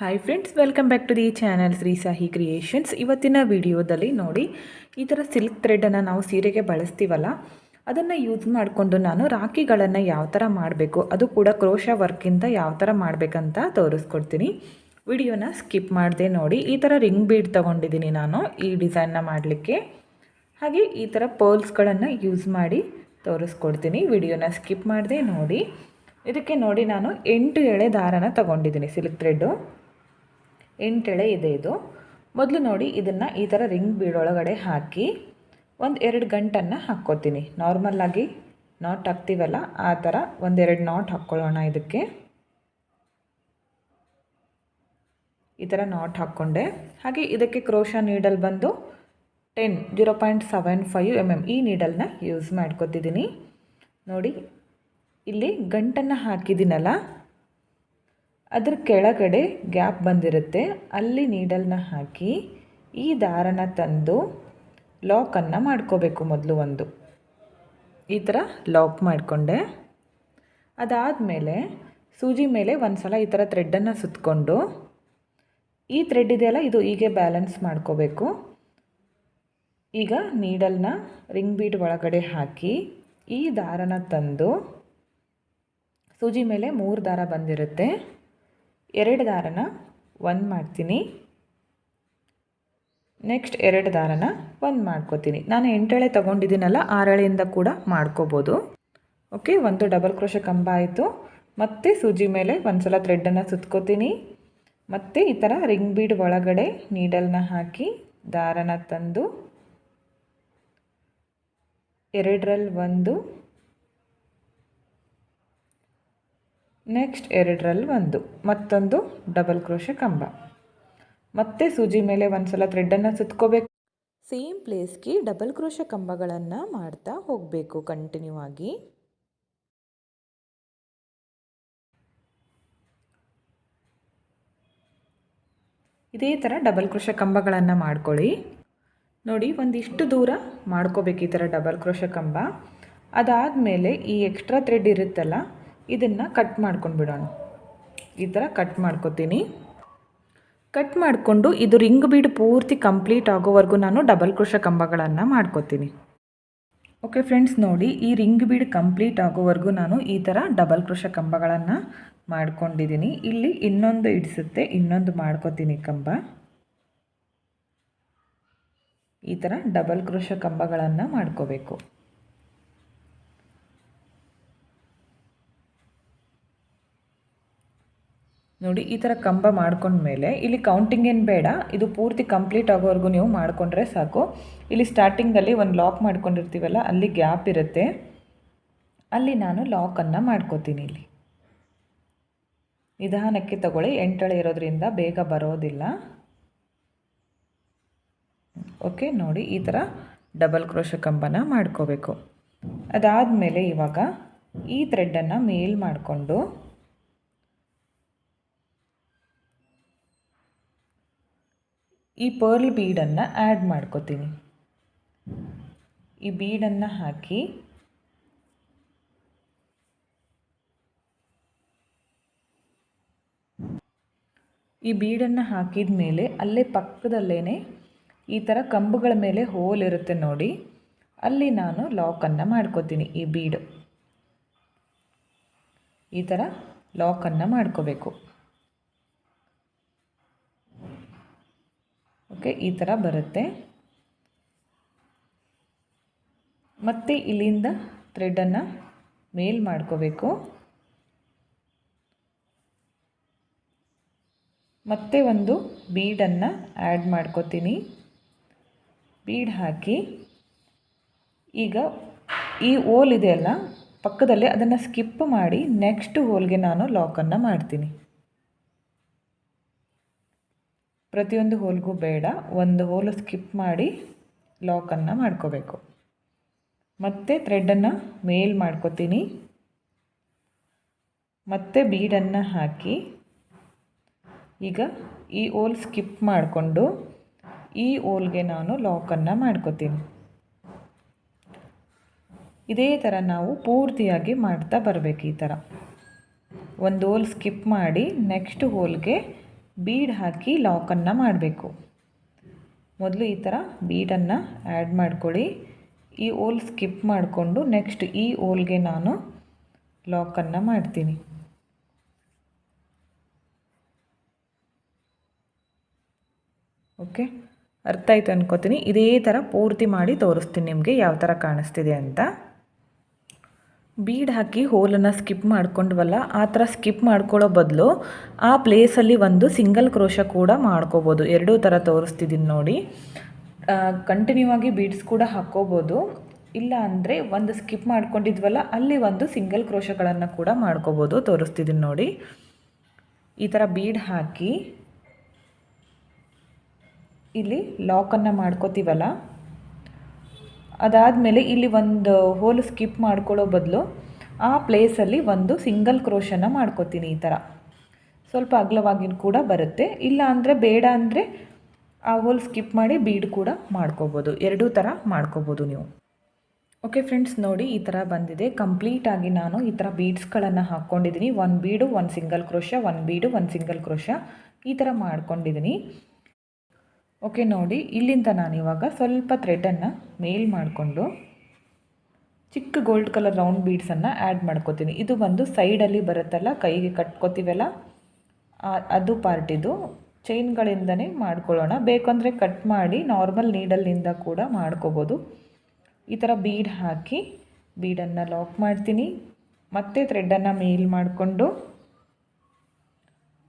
Hi friends welcome back to the channel Shri Sahi creations ಇವತ್ತಿನ ವಿಡಿಯೋದಲ್ಲಿ ನೋಡಿ, ಈ ಥರ ಸಿಲ್ಕ್ ಥ್ರೆಡನ್ನು ನಾವು ಸೀರೆಗೆ ಬಳಸ್ತೀವಲ್ಲ, ಅದನ್ನು ಯೂಸ್ ಮಾಡಿಕೊಂಡು ನಾನು ರಾಖಿಗಳನ್ನು ಯಾವ ಥರ ಮಾಡಬೇಕು, ಅದು ಕೂಡ ಕ್ರೋಶ ವರ್ಕಿಂದ ಯಾವ ಥರ ಮಾಡಬೇಕಂತ ತೋರಿಸ್ಕೊಡ್ತೀನಿ. ವಿಡಿಯೋನ ಸ್ಕಿಪ್ ಮಾಡಿದೆ ನೋಡಿ, ಈ ಥರ ರಿಂಗ್ ಬೀಡ್ ತೊಗೊಂಡಿದ್ದೀನಿ ನಾನು ಈ ಡಿಸೈನ್ನ ಮಾಡಲಿಕ್ಕೆ. ಹಾಗೆ ಈ ಥರ ಪರ್ಲ್ಸ್ಗಳನ್ನು ಯೂಸ್ ಮಾಡಿ ತೋರಿಸ್ಕೊಡ್ತೀನಿ, ವಿಡಿಯೋನ ಸ್ಕಿಪ್ ಮಾಡಿದೆ ನೋಡಿ. ಇದಕ್ಕೆ ನೋಡಿ ನಾನು ಎಂಟು ಎಳೆ ದಾರನ ತಗೊಂಡಿದ್ದೀನಿ ಸಿಲ್ಕ್ ಥ್ರೆಡ್ಡು ಎಂಟೆಳೆ ಇದೆ ಇದು. ಮೊದಲು ನೋಡಿ ಇದನ್ನು ಈ ಥರ ರಿಂಗ್ ಬೀಡೊಳಗಡೆ ಹಾಕಿ ಒಂದು ಎರಡು ಗಂಟನ್ನು ಹಾಕ್ಕೋತೀನಿ. ನಾರ್ಮಲ್ಲಾಗಿ ನಾಟ್ ಹಾಕ್ತೀವಲ್ಲ, ಆ ಥರ ಒಂದೆರಡು ನಾಟ್ ಹಾಕ್ಕೊಳ್ಳೋಣ ಇದಕ್ಕೆ. ಈ ಥರ ನಾಟ್ ಹಾಕ್ಕೊಂಡೆ. ಹಾಗೆ ಇದಕ್ಕೆ ಕ್ರೋಶ ನೀಡಲ್ ಬಂದು ten zero point seven five M M ಈ ನೀಡಲ್ನ ಯೂಸ್ ಮಾಡ್ಕೊತಿದ್ದೀನಿ ನೋಡಿ, ಇಲ್ಲಿ ಗಂಟನ್ನು ಹಾಕಿದ್ದೀನಲ್ಲ ಅದ್ರ ಕೆಳಗಡೆ ಗ್ಯಾಪ್ ಬಂದಿರುತ್ತೆ. ಅಲ್ಲಿ ನೀಡಲ್ನ ಹಾಕಿ ಈ ದಾರನ ತಂದು ಲಾಕನ್ನು ಮಾಡ್ಕೋಬೇಕು ಮೊದಲು ಒಂದು. ಈ ಥರ ಲಾಕ್ ಮಾಡಿಕೊಂಡೆ. ಅದಾದಮೇಲೆ ಸೂಜಿ ಮೇಲೆ ಒಂದು ಸಲ ಈ ಥರ ಥ್ರೆಡ್ಡನ್ನು ಸುತ್ತಕೊಂಡು ಈ ಥ್ರೆಡ್ ಇದೆಯಲ್ಲ, ಇದು ಹೀಗೆ ಬ್ಯಾಲೆನ್ಸ್ ಮಾಡ್ಕೋಬೇಕು. ಈಗ ನೀಡಲ್ನ ರಿಂಗ್ ಬೀಡ್ ಒಳಗಡೆ ಹಾಕಿ ಈ ದಾರನ ತಂದು ಸೂಜಿ ಮೇಲೆ ಮೂರು ದಾರ ಬಂದಿರುತ್ತೆ. ಎರಡು ದಾರನ ಒಂದು ಮಾಡ್ತೀನಿ. ನೆಕ್ಸ್ಟ್ ಎರಡು ದಾರನ ಒಂದು ಮಾಡ್ಕೋತೀನಿ. ನಾನು ಎಂಟಳೆ ತೊಗೊಂಡಿದ್ದೀನಲ್ಲ, ಆರಳೆಯಿಂದ ಕೂಡ ಮಾಡ್ಕೋಬೋದು. ಓಕೆ ಒಂದು ಡಬಲ್ ಕ್ರೋಶ ಕಂಬ ಆಯಿತು. ಮತ್ತು ಸೂಜಿ ಮೇಲೆ ಒಂದು ಸಲ ಥ್ರೆಡ್ಡನ್ನು ಸುತ್ಕೋತೀನಿ. ಮತ್ತು ಈ ಥರ ರಿಂಗ್ ಬೀಡ್ ಒಳಗಡೆ ನೀಡಲ್ನ ಹಾಕಿ ದಾರನ ತಂದು ಎರಡರಲ್ಲಿ ಒಂದು ನೆಕ್ಸ್ಟ್ ಎರಡರಲ್ಲಿ ಒಂದು. ಮತ್ತೊಂದು ಡಬಲ್ ಕ್ರೋಶ ಕಂಬ. ಮತ್ತೆ ಸೂಜಿ ಮೇಲೆ ಒಂದು ಸಲ ಥ್ರೆಡ್ಡನ್ನು ಸುತ್ಕೋಬೇಕು. ಸೇಮ್ ಪ್ಲೇಸ್ಗೆ ಡಬಲ್ ಕ್ರೋಶ ಕಂಬಗಳನ್ನು ಮಾಡ್ತಾ ಹೋಗಬೇಕು ಕಂಟಿನ್ಯೂ ಆಗಿ. ಇದೇ ಥರ ಡಬಲ್ ಕ್ರೋಶ ಕಂಬಗಳನ್ನು ಮಾಡ್ಕೊಳ್ಳಿ. ನೋಡಿ ಒಂದಿಷ್ಟು ದೂರ ಮಾಡ್ಕೋಬೇಕು ಈ ಥರ ಡಬಲ್ ಕ್ರೋಶ ಕಂಬ. ಅದಾದಮೇಲೆ ಈ ಎಕ್ಸ್ಟ್ರಾ ಥ್ರೆಡ್ ಇರುತ್ತಲ್ಲ ಇದನ್ನು ಕಟ್ ಮಾಡ್ಕೊಂಡು ಬಿಡೋಣ. ಈ ಥರ ಕಟ್ ಮಾಡ್ಕೊತೀನಿ. ಕಟ್ ಮಾಡಿಕೊಂಡು ಇದು ರಿಂಗ್ ಬೀಡ್ ಪೂರ್ತಿ ಕಂಪ್ಲೀಟ್ ಆಗೋವರೆಗೂ ನಾನು ಡಬಲ್ ಕ್ರೋಶ ಕಂಬಗಳನ್ನು ಮಾಡ್ಕೋತೀನಿ. ಓಕೆ ಫ್ರೆಂಡ್ಸ್ ನೋಡಿ ಈ ರಿಂಗ್ ಬೀಡ್ ಕಂಪ್ಲೀಟ್ ಆಗೋವರೆಗೂ ನಾನು ಈ ಥರ ಡಬಲ್ ಕ್ರೋಶ ಕಂಬಗಳನ್ನು ಮಾಡ್ಕೊಂಡಿದ್ದೀನಿ ಇಲ್ಲಿ ಇನ್ನೊಂದು ಇಡಿಸುತ್ತೆ, ಇನ್ನೊಂದು ಮಾಡ್ಕೋತೀನಿ ಕಂಬ. ಈ ಥರ ಡಬಲ್ ಕ್ರೋಶ ಕಂಬಗಳನ್ನು ಮಾಡ್ಕೋಬೇಕು. ನೋಡಿ, ಈ ಥರ ಕಂಬ ಮಾಡ್ಕೊಂಡ್ಮೇಲೆ ಇಲ್ಲಿ ಕೌಂಟಿಂಗ್ ಏನು ಬೇಡ, ಇದು ಪೂರ್ತಿ ಕಂಪ್ಲೀಟ್ ಆಗೋವರೆಗೂ ನೀವು ಮಾಡಿಕೊಂಡ್ರೆ ಸಾಕು. ಇಲ್ಲಿ ಸ್ಟಾರ್ಟಿಂಗಲ್ಲಿ ಒಂದು ಲಾಕ್ ಮಾಡ್ಕೊಂಡಿರ್ತೀವಲ್ಲ, ಅಲ್ಲಿ ಗ್ಯಾಪ್ ಇರುತ್ತೆ. ಅಲ್ಲಿ ನಾನು ಲಾಕನ್ನು ಮಾಡ್ಕೋತೀನಿ ಇಲ್ಲಿ. ನಿಧಾನಕ್ಕೆ ತಗೊಳ್ಳಿ, ಎಂಟಳೆ ಇರೋದ್ರಿಂದ ಬೇಗ ಬರೋದಿಲ್ಲ. ಓಕೆ ನೋಡಿ, ಈ ಥರ ಡಬಲ್ ಕ್ರೋಶ ಕಂಬನ ಮಾಡ್ಕೋಬೇಕು. ಅದಾದಮೇಲೆ ಇವಾಗ ಈ ಥ್ರೆಡ್ಡನ್ನು ಮೇಲ್ ಮಾಡಿಕೊಂಡು ಈ ಪರ್ಲ್ ಬೀಡನ್ನು ಆ್ಯಡ್ ಮಾಡ್ಕೋತೀನಿ. ಈ ಬೀಡನ್ನು ಹಾಕಿ ಈ ಬೀಡನ್ನು ಹಾಕಿದ ಮೇಲೆ ಅಲ್ಲೇ ಪಕ್ಕದಲ್ಲೇ ಈ ಥರ ಕಂಬುಗಳ ಮೇಲೆ ಹೋಲ್ ಇರುತ್ತೆ ನೋಡಿ, ಅಲ್ಲಿ ನಾನು ಲಾಕನ್ನು ಮಾಡ್ಕೋತೀನಿ ಈ ಬೀಡು. ಈ ಥರ ಲಾಕನ್ನು ಮಾಡ್ಕೋಬೇಕು. ಓಕೆ, ಈ ಥರ ಬರುತ್ತೆ. ಮತ್ತೆ ಇಲ್ಲಿಂದ ಥ್ರೆಡನ್ನು ಮೇಲ್ ಮಾಡ್ಕೋಬೇಕು. ಮತ್ತೆ ಒಂದು ಬೀಡನ್ನು ಆ್ಯಡ್ ಮಾಡ್ಕೋತೀನಿ. ಬೀಡ್ ಹಾಕಿ, ಈಗ ಈ ಹೋಲ್ ಇದೆಯಲ್ಲ ಪಕ್ಕದಲ್ಲಿ ಅದನ್ನು ಸ್ಕಿಪ್ ಮಾಡಿ ನೆಕ್ಸ್ಟ್ ಹೋಲ್ಗೆ ನಾನು ಲಾಕನ್ನು ಮಾಡ್ತೀನಿ. ಪ್ರತಿಯೊಂದು ಹೋಲ್ಗೂ ಬೇಡ, ಒಂದು ಹೋಲು ಸ್ಕಿಪ್ ಮಾಡಿ ಲಾಕನ್ನು ಮಾಡ್ಕೋಬೇಕು. ಮತ್ತೆ ಥ್ರೆಡನ್ನು ಮೇಲ್ ಮಾಡ್ಕೋತೀನಿ. ಮತ್ತೆ ಬೀಡನ್ನು ಹಾಕಿ, ಈಗ ಈ ಓಲ್ ಸ್ಕಿಪ್ ಮಾಡಿಕೊಂಡು ಈ ಓಲ್ಗೆ ನಾನು ಲಾಕನ್ನು ಮಾಡ್ಕೋತೀನಿ. ಇದೇ ಥರ ನಾವು ಪೂರ್ತಿಯಾಗಿ ಮಾಡ್ತಾ ಬರಬೇಕು ಈ ಥರ. ಒಂದು ಹೋಲ್ ಸ್ಕಿಪ್ ಮಾಡಿ ನೆಕ್ಸ್ಟ್ ಹೋಲ್ಗೆ ಬೀಡ್ ಹಾಕಿ ಲಾಕನ್ನು ಮಾಡಬೇಕು. ಮೊದಲು ಈ ಥರ ಬೀಡನ್ನು ಆ್ಯಡ್ ಮಾಡ್ಕೊಳ್ಳಿ. ಈ ಓಲ್ ಸ್ಕಿಪ್ ಮಾಡಿಕೊಂಡು ನೆಕ್ಸ್ಟ್ ಈ ಓಲ್ಗೆ ನಾನು ಲಾಕನ್ನು ಮಾಡ್ತೀನಿ. ಓಕೆ? ಅರ್ಥ ಆಯಿತು ಅನ್ಕೋತೀನಿ. ಇದೇ ಥರ ಪೂರ್ತಿ ಮಾಡಿ ತೋರಿಸ್ತೀನಿ ನಿಮಗೆ ಯಾವ ಥರ ಕಾಣಿಸ್ತಿದೆ ಅಂತ. ಬೀಡ್ ಹಾಕಿ ಹೋಲನ್ನು ಸ್ಕಿಪ್ ಮಾಡ್ಕೊಂಡ್ವಲ್ಲ, ಆ ಥರ ಸ್ಕಿಪ್ ಮಾಡ್ಕೊಳ್ಳೋ ಬದಲು ಆ ಪ್ಲೇಸಲ್ಲಿ ಒಂದು ಸಿಂಗಲ್ ಕ್ರೋಶ ಕೂಡ ಮಾಡ್ಕೋಬೋದು. ಎರಡೂ ಥರ ತೋರಿಸ್ತಿದ್ದೀನಿ ನೋಡಿ. ಕಂಟಿನ್ಯೂ ಆಗಿ ಬೀಡ್ಸ್ ಕೂಡ ಹಾಕ್ಕೋಬೋದು. ಇಲ್ಲ ಅಂದರೆ ಒಂದು ಸ್ಕಿಪ್ ಮಾಡ್ಕೊಂಡಿದ್ವಲ್ಲ, ಅಲ್ಲಿ ಒಂದು ಸಿಂಗಲ್ ಕ್ರೋಶಗಳನ್ನು ಕೂಡ ಮಾಡ್ಕೋಬೋದು ತೋರಿಸ್ತಿದ್ದೀನಿ ನೋಡಿ. ಈ ಥರ ಬೀಡ್ ಹಾಕಿ ಇಲ್ಲಿ ಲಾಕನ್ನು ಮಾಡ್ಕೋತೀವಲ್ಲ ಅದಾದಮೇಲೆ ಇಲ್ಲಿ ಒಂದು ಹೋಲ್ ಸ್ಕಿಪ್ ಮಾಡ್ಕೊಳ್ಳೋ ಬದಲು ಆ ಪ್ಲೇಸಲ್ಲಿ ಒಂದು ಸಿಂಗಲ್ ಕ್ರೋಶನ್ನು ಮಾಡ್ಕೋತೀನಿ ಈ ಥರ ಸ್ವಲ್ಪ ಅಗಲವಾಗಿನ ಕೂಡ ಬರುತ್ತೆ. ಇಲ್ಲ ಅಂದರೆ ಬೇಡ ಅಂದರೆ ಆ ಹೋಲ್ ಸ್ಕಿಪ್ ಮಾಡಿ ಬೀಡ್ ಕೂಡ ಮಾಡ್ಕೋಬೋದು. ಎರಡೂ ಥರ ಮಾಡ್ಕೋಬೋದು ನೀವು. ಓಕೆ ಫ್ರೆಂಡ್ಸ್ ನೋಡಿ ಈ ಥರ ಬಂದಿದೆ. ಕಂಪ್ಲೀಟಾಗಿ ನಾನು ಈ ಥರ ಬೀಡ್ಸ್ಗಳನ್ನು ಹಾಕ್ಕೊಂಡಿದ್ದೀನಿ ಒಂದು ಬೀಡು ಒಂದು ಸಿಂಗಲ್ ಕ್ರೋಶ ಒಂದು ಬೀಡು ಒಂದು ಸಿಂಗಲ್ ಕ್ರೋಶ ಈ ಥರ ಮಾಡ್ಕೊಂಡಿದ್ದೀನಿ ಓಕೆ ನೋಡಿ, ಇಲ್ಲಿಂದ ನಾನು ಇವಾಗ ಸ್ವಲ್ಪ ಥ್ರೆಡನ್ನು ಮೇಲ್ ಮಾಡಿಕೊಂಡು ಚಿಕ್ಕ ಗೋಲ್ಡ್ ಕಲರ್ ರೌಂಡ್ ಬೀಡ್ಸನ್ನು ಆ್ಯಡ್ ಮಾಡ್ಕೋತೀನಿ. ಇದು ಬಂದು ಸೈಡಲ್ಲಿ ಬರುತ್ತಲ್ಲ, ಕೈಗೆ ಕಟ್ಕೋತೀವಲ್ಲ ಅದು ಪಾರ್ಟಿದು ಚೈನ್ಗಳಿಂದನೇ ಮಾಡ್ಕೊಳ್ಳೋಣ. ಬೇಕಂದರೆ ಕಟ್ ಮಾಡಿ ನಾರ್ಮಲ್ ನೀಡಲ್ಲಿಂದ ಕೂಡ ಮಾಡ್ಕೋಬೋದು. ಈ ಥರ ಬೀಡ್ ಹಾಕಿ ಬೀಡನ್ನು ಲಾಕ್ ಮಾಡ್ತೀನಿ. ಮತ್ತೆ ಥ್ರೆಡನ್ನು ಮೇಲ್ ಮಾಡಿಕೊಂಡು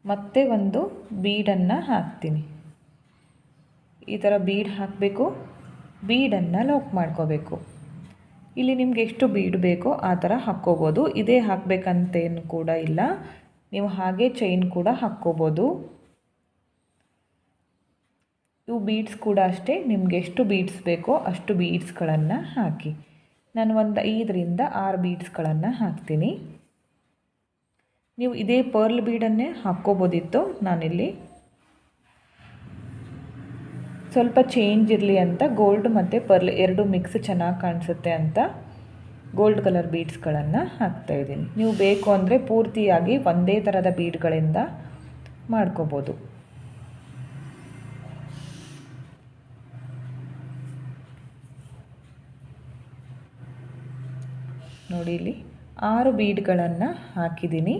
ಮತ್ತೆ ಒಂದು ಬೀಡನ್ನು ಹಾಕ್ತೀನಿ. ಈ ಥರ ಬೀಡ್ ಹಾಕಬೇಕು. ಬೀಡನ್ನು ಲಾಕ್ ಮಾಡ್ಕೋಬೇಕು. ಇಲ್ಲಿ ನಿಮ್ಗೆ ಎಷ್ಟು ಬೀಡ್ ಬೇಕೋ ಆ ಥರ ಹಾಕ್ಕೋಬೋದು. ಇದೇ ಹಾಕಬೇಕಂತೇನು ಕೂಡ ಇಲ್ಲ. ನೀವು ಹಾಗೆ ಚೈನ್ ಕೂಡ ಹಾಕ್ಕೋಬೋದು. ಇವು ಬೀಡ್ಸ್ ಕೂಡ ಅಷ್ಟೇ. ನಿಮ್ಗೆ ಎಷ್ಟು ಬೀಡ್ಸ್ ಬೇಕೋ ಅಷ್ಟು ಬೀಡ್ಸ್ಗಳನ್ನು ಹಾಕಿ. ನಾನು ಒಂದು ಐದರಿಂದ ಆರು ಬೀಡ್ಸ್ಗಳನ್ನು ಹಾಕ್ತೀನಿ. ನೀವು ಇದೇ ಪರ್ಲ್ ಬೀಡನ್ನೇ ಹಾಕ್ಕೋಬೋದಿತ್ತು ನಾನಿಲ್ಲಿ. ಸ್ವಲ್ಪ ಚೇಂಜ್ ಇರಲಿ ಅಂತ ಗೋಲ್ಡ್ ಮತ್ತು ಪರ್ಲ್ ಎರಡು ಮಿಕ್ಸ್ ಚೆನ್ನಾಗಿ ಕಾಣಿಸುತ್ತೆ ಅಂತ ಗೋಲ್ಡ್ ಕಲರ್ ಬೀಡ್ಸ್ಗಳನ್ನು ಹಾಕ್ತಾಯಿದ್ದೀನಿ ನೀವು ಬೇಕು ಅಂದರೆ ಪೂರ್ತಿಯಾಗಿ ಒಂದೇ ಥರದ ಬೀಡ್ಗಳಿಂದ ಮಾಡ್ಕೋಬೋದು. ನೋಡಿ ಇಲ್ಲಿ ಆರು ಬೀಡ್ಗಳನ್ನು ಹಾಕಿದ್ದೀನಿ.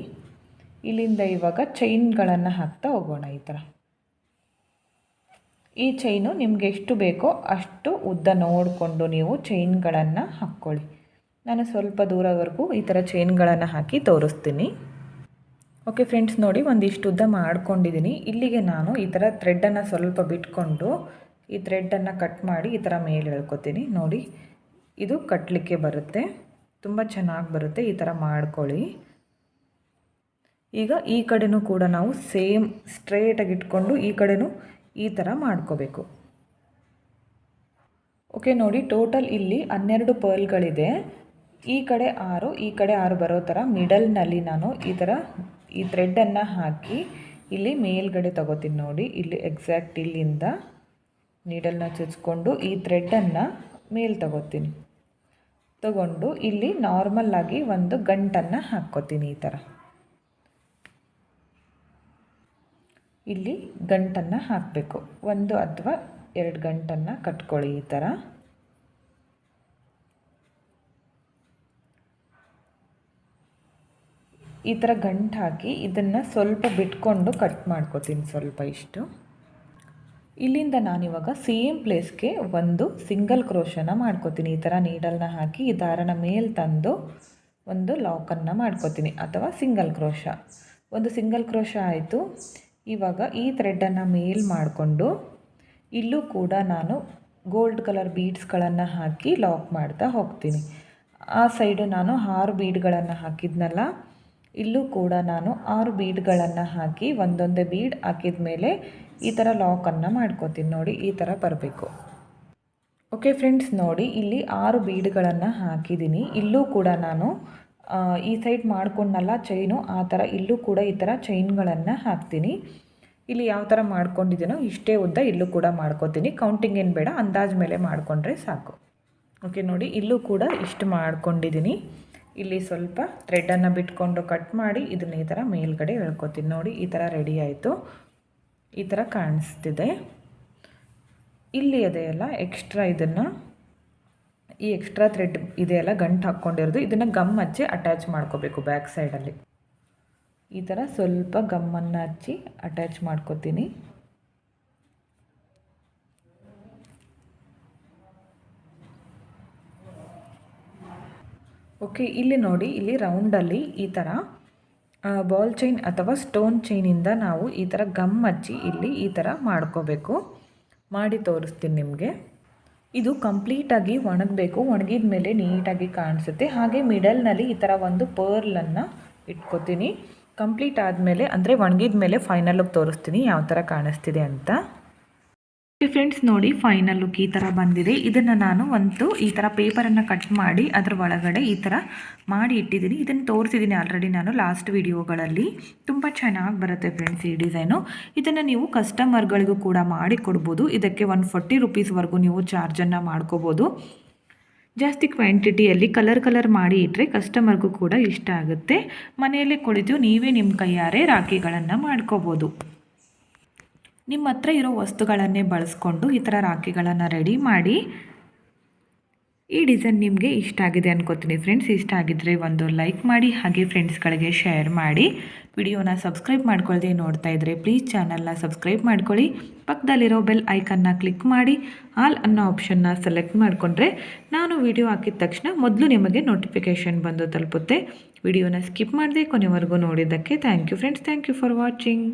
ಇಲ್ಲಿಂದ ಇವಾಗ ಚೈನ್ಗಳನ್ನು ಹಾಕ್ತಾ ಹೋಗೋಣ ಈ ಥರ ಈ ಚೈನು ನಿಮಗೆ ಎಷ್ಟು ಬೇಕೋ ಅಷ್ಟು ಉದ್ದ ನೋಡಿಕೊಂಡು ನೀವು ಚೈನ್ಗಳನ್ನು ಹಾಕ್ಕೊಳ್ಳಿ ನಾನು ಸ್ವಲ್ಪ ದೂರವರೆಗೂ ಈ ಥರ ಚೈನ್ಗಳನ್ನು ಹಾಕಿ ತೋರಿಸ್ತೀನಿ. ಓಕೆ ಫ್ರೆಂಡ್ಸ್ ನೋಡಿ ಒಂದಿಷ್ಟು ಉದ್ದ ಮಾಡ್ಕೊಂಡಿದ್ದೀನಿ ಇಲ್ಲಿಗೆ ನಾನು ಈ ಥರ ಥ್ರೆಡ್ಡನ್ನು ಸ್ವಲ್ಪ ಬಿಟ್ಕೊಂಡು ಈ ಥ್ರೆಡ್ಡನ್ನು ಕಟ್ ಮಾಡಿ ಈ ಥರ ಮೇಲೆ ಹೇಳ್ಕೊತೀನಿ. ನೋಡಿ, ಇದು ಕಟ್ಟಲಿಕ್ಕೆ ಬರುತ್ತೆ. ತುಂಬ ಚೆನ್ನಾಗಿ ಬರುತ್ತೆ ಈ ಥರ ಮಾಡ್ಕೊಳ್ಳಿ. ಈಗ ಈ ಕಡೆನೂ ಕೂಡ ನಾವು ಸೇಮ್ ಸ್ಟ್ರೇಟಾಗಿ ಇಟ್ಕೊಂಡು ಈ ಕಡೆನೂ ಈ ಥರ ಮಾಡ್ಕೋಬೇಕು. ಓಕೆ ನೋಡಿ ಟೋಟಲ್ ಇಲ್ಲಿ ಹನ್ನೆರಡು ಪರ್ಲ್ಗಳಿದೆ. ಈ ಕಡೆ ಆರು, ಈ ಕಡೆ ಆರು ಬರೋ ಥರ ಮಿಡಲ್ನಲ್ಲಿ ನಾನು ಈ ಥರ ಈ ಥ್ರೆಡ್ಡನ್ನು ಹಾಕಿ ಇಲ್ಲಿ ಮೇಲ್ಗಡೆ ತಗೋತೀನಿ ನೋಡಿ. ಇಲ್ಲಿ ಎಕ್ಸಾಕ್ಟ್ ಇಲ್ಲಿಂದ ನೀಡಲ್ನ ಚುಚ್ಕೊಂಡು ಈ ಥ್ರೆಡ್ಡನ್ನು ಮೇಲೆ ತಗೋತೀನಿ. ತಗೊಂಡು ಇಲ್ಲಿ ನಾರ್ಮಲ್ಲಾಗಿ ಒಂದು ಗಂಟನ್ನು ಹಾಕ್ಕೋತೀನಿ ಈ ಥರ ಇಲ್ಲಿ ಗಂಟನ್ನು ಹಾಕಬೇಕು. ಒಂದು ಅಥವಾ ಎರಡು ಗಂಟನ್ನು ಕಟ್ಕೊಳ್ಳಿ ಈ ಥರ. ಈ ಥರ ಗಂಟು ಹಾಕಿ ಇದನ್ನು ಸ್ವಲ್ಪ ಬಿಟ್ಕೊಂಡು ಕಟ್ ಮಾಡ್ಕೋತೀನಿ ಸ್ವಲ್ಪ ಇಷ್ಟು. ಇಲ್ಲಿಂದ ನಾನಿವಾಗ ಸೇಮ್ ಪ್ಲೇಸ್ಗೆ ಒಂದು ಸಿಂಗಲ್ ಕ್ರೋಶನ ಮಾಡ್ಕೋತೀನಿ. ಈ ಥರ ನೀಡಲ್ನ ಹಾಕಿ ಈ ದಾರನ ಮೇಲೆ ತಂದು ಒಂದು ಲಾಕನ್ನು ಮಾಡ್ಕೋತೀನಿ. ಅಥವಾ ಸಿಂಗಲ್ ಕ್ರೋಶ. ಒಂದು ಸಿಂಗಲ್ ಕ್ರೋಶ ಆಯಿತು. ಇವಾಗ ಈ ಥ್ರೆಡ್ಡನ್ನು ಮೇಲ್ ಮಾಡಿಕೊಂಡು ಇಲ್ಲೂ ಕೂಡ ನಾನು ಗೋಲ್ಡ್ ಕಲರ್ ಬೀಡ್ಸ್ಗಳನ್ನು ಹಾಕಿ ಲಾಕ್ ಮಾಡ್ತಾ ಹೋಗ್ತೀನಿ. ಆ ಸೈಡು ನಾನು ಆರು ಬೀಡ್ಗಳನ್ನು ಹಾಕಿದ್ನಲ್ಲ, ಇಲ್ಲೂ ಕೂಡ ನಾನು ಆರು ಬೀಡ್ಗಳನ್ನು ಹಾಕಿ ಒಂದೊಂದೇ ಬೀಡ್ ಹಾಕಿದ ಮೇಲೆ ಈ ಥರ ಲಾಕನ್ನು ಮಾಡ್ಕೋತೀನಿ. ನೋಡಿ, ಈ ಥರ ಬರಬೇಕು. ಓಕೆ ಫ್ರೆಂಡ್ಸ್ ನೋಡಿ, ಇಲ್ಲಿ ಆರು ಬೀಡ್ಗಳನ್ನು ಹಾಕಿದ್ದೀನಿ. ಇಲ್ಲೂ ಕೂಡ ನಾನು ಈ ಸೈಡ್ ಮಾಡ್ಕೊಂಡಲ್ಲ ಚೈನು ಆ ಥರ ಇಲ್ಲೂ ಕೂಡ ಈ ಥರ ಚೈನ್ಗಳನ್ನು ಹಾಕ್ತೀನಿ. ಇಲ್ಲಿ ಯಾವ ಥರ ಮಾಡ್ಕೊಂಡಿದ್ದೀನೋ ಇಷ್ಟೇ ಉದ್ದ ಇಲ್ಲೂ ಕೂಡ ಮಾಡ್ಕೋತೀನಿ. ಕೌಂಟಿಂಗ್ ಏನು ಬೇಡ, ಅಂದಾಜು ಮೇಲೆ ಮಾಡಿಕೊಂಡ್ರೆ ಸಾಕು. ಓಕೆ ನೋಡಿ, ಇಲ್ಲೂ ಕೂಡ ಇಷ್ಟು ಮಾಡ್ಕೊಂಡಿದ್ದೀನಿ. ಇಲ್ಲಿ ಸ್ವಲ್ಪ ಥ್ರೆಡನ್ನು ಬಿಟ್ಕೊಂಡು ಕಟ್ ಮಾಡಿ ಇದನ್ನ ಈ ಥರ ಮೇಲ್ಗಡೆ ಹೇಳ್ಕೊತೀನಿ ನೋಡಿ, ಈ ಥರ ರೆಡಿ ಆಯಿತು. ಈ ಥರ ಕಾಣಿಸ್ತಿದೆ. ಇಲ್ಲಿ ಅದೆಯಲ್ಲ ಎಕ್ಸ್ಟ್ರಾ ಇದನ್ನು ಈ ಎಕ್ಸ್ಟ್ರಾ ಥ್ರೆಡ್ ಇದೆಯಲ್ಲ ಗಂಟು ಹಾಕ್ಕೊಂಡಿರೋದು, ಇದನ್ನು ಗಮ್ ಹಚ್ಚಿ ಅಟ್ಯಾಚ್ ಮಾಡ್ಕೋಬೇಕು ಬ್ಯಾಕ್ ಸೈಡಲ್ಲಿ ಈ ಥರ ಸ್ವಲ್ಪ ಗಮ್ಮನ್ನು ಹಚ್ಚಿ ಅಟ್ಯಾಚ್ ಮಾಡ್ಕೋತೀನಿ. ಓಕೆ ಇಲ್ಲಿ ನೋಡಿ, ಇಲ್ಲಿ ರೌಂಡಲ್ಲಿ ಈ ಥರ ಬಾಲ್ ಚೈನ್ ಅಥವಾ ಸ್ಟೋನ್ ಚೈನಿಂದ ನಾವು ಈ ಥರ ಗಮ್ ಹಚ್ಚಿ ಇಲ್ಲಿ ಈ ಥರ ಮಾಡ್ಕೋಬೇಕು. ಮಾಡಿ ತೋರಿಸ್ತೀನಿ ನಿಮಗೆ. ಇದು ಕಂಪ್ಲೀಟಾಗಿ ಒಣಗಬೇಕು ಒಣಗಿದ ಮೇಲೆ ನೀಟಾಗಿ ಕಾಣಿಸುತ್ತೆ. ಹಾಗೆ ಮಿಡಲ್ನಲ್ಲಿ ಈ ಥರ ಒಂದು ಪರ್ಲನ್ನು ಇಟ್ಕೋತೀನಿ. ಕಂಪ್ಲೀಟ್ ಆದಮೇಲೆ, ಅಂದರೆ ಒಣಗಿದ ಮೇಲೆ ಫೈನಲ್ ತೋರಿಸ್ತೀನಿ, ಯಾವ ಥರ ಕಾಣಿಸ್ತಿದೆ ಅಂತ. ಫ್ರೆಂಡ್ಸ್ ನೋಡಿ ಫೈನಲ್ ಲುಕ್ ಈ ಥರ ಬಂದಿದೆ. ಇದನ್ನು ನಾನು ಒಂದು ಈ ಥರ ಪೇಪರನ್ನು ಕಟ್ ಮಾಡಿ ಅದರ ಒಳಗಡೆ ಈ ಥರ ಮಾಡಿ ಇಟ್ಟಿದ್ದೀನಿ. ಇದನ್ನು ತೋರಿಸಿದ್ದೀನಿ ಆಲ್ರೆಡಿ ನಾನು ಲಾಸ್ಟ್ ವಿಡಿಯೋಗಳಲ್ಲಿ ತುಂಬ ಚೆನ್ನಾಗಿ ಬರುತ್ತೆ ಫ್ರೆಂಡ್ಸ್ ಈ ಡಿಸೈನು ಇದನ್ನು ನೀವು ಕಸ್ಟಮರ್ಗಳಿಗೂ ಕೂಡ ಮಾಡಿ ಕೊಡ್ಬೋದು. ಇದಕ್ಕೆ ಒನ್ ಫೋರ್ಟಿ ರುಪೀಸ್ವರೆಗೂ ನೀವು ಚಾರ್ಜನ್ನು ಮಾಡ್ಕೋಬೋದು. ಜಾಸ್ತಿ ಕ್ವಾಂಟಿಟಿಯಲ್ಲಿ ಕಲರ್ ಕಲರ್ ಮಾಡಿ ಇಟ್ಟರೆ ಕಸ್ಟಮರ್ಗೂ ಕೂಡ ಇಷ್ಟ ಆಗುತ್ತೆ. ಮನೆಯಲ್ಲೇ ಕುಳಿತು ನೀವೇ ನಿಮ್ಮ ಕೈಯಾರೆ ರಾಖಿಗಳನ್ನು ಮಾಡ್ಕೋಬೋದು. ನಿಮ್ಮ ಹತ್ರ ಇರೋ ವಸ್ತುಗಳನ್ನೇ ಬಳಸ್ಕೊಂಡು ಈ ಥರ ರಾಖಿಗಳನ್ನು ರೆಡಿ ಮಾಡಿ. ಈ ಡಿಸೈನ್ ನಿಮಗೆ ಇಷ್ಟ ಆಗಿದೆ ಅನ್ಕೋತೀನಿ ಫ್ರೆಂಡ್ಸ್. ಇಷ್ಟ ಆಗಿದ್ದರೆ ಒಂದು ಲೈಕ್ ಮಾಡಿ, ಹಾಗೆ ಫ್ರೆಂಡ್ಸ್ಗಳಿಗೆ ಶೇರ್ ಮಾಡಿ. ವಿಡಿಯೋನ ಸಬ್ಸ್ಕ್ರೈಬ್ ಮಾಡ್ಕೊಳ್ಳದೆ ನೋಡ್ತಾ ಇದ್ದರೆ ಪ್ಲೀಸ್ ಚಾನಲ್ನ ಸಬ್ಸ್ಕ್ರೈಬ್ ಮಾಡ್ಕೊಳ್ಳಿ. ಪಕ್ಕದಲ್ಲಿರೋ ಬೆಲ್ ಐಕನ್ನ ಕ್ಲಿಕ್ ಮಾಡಿ, ಆಲ್ ಅನ್ನೋ ಆಪ್ಷನ್ನ ಸೆಲೆಕ್ಟ್ ಮಾಡಿಕೊಂಡ್ರೆ ನಾನು ವಿಡಿಯೋ ಹಾಕಿದ ತಕ್ಷಣ ಮೊದಲು ನಿಮಗೆ ನೋಟಿಫಿಕೇಷನ್ ಬಂದು ತಲುಪುತ್ತೆ. ವಿಡಿಯೋನ ಸ್ಕಿಪ್ ಮಾಡದೆ ಕೊನೆವರೆಗೂ ನೋಡಿದ್ದಕ್ಕೆ thank you friends. Thank you for watching.